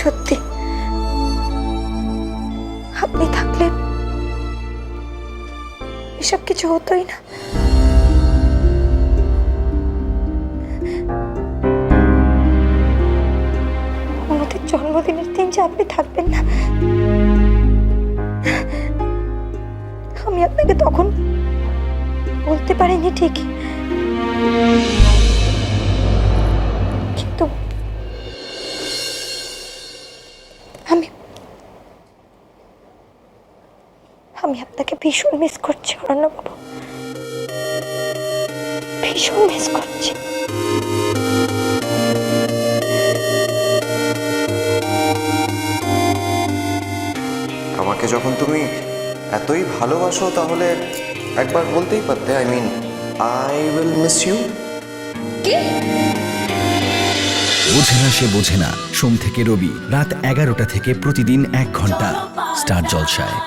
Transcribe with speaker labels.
Speaker 1: সত্যি। আপনি থাকলে এসব কিছু হতোই না। ওনাদের জন্মদিনের দিন যে আপনি থাকবেন না, আমি আপনাকে তখন বলতে পারিনি ঠিকই। আমি আপনাকে ভীষণ মিস করছি অরণ্যবাবু ভীষণ মিস করছি।
Speaker 2: আমাকে যখন তুমি এতই ভালোবাসো তাহলে একবার বলতেই পারতে I mean I will miss you
Speaker 3: বোঝে না সে বোঝে না সোম থেকে রবি রাত এগারোটা থেকে প্রতিদিন এক ঘণ্টা স্টার জলসায়।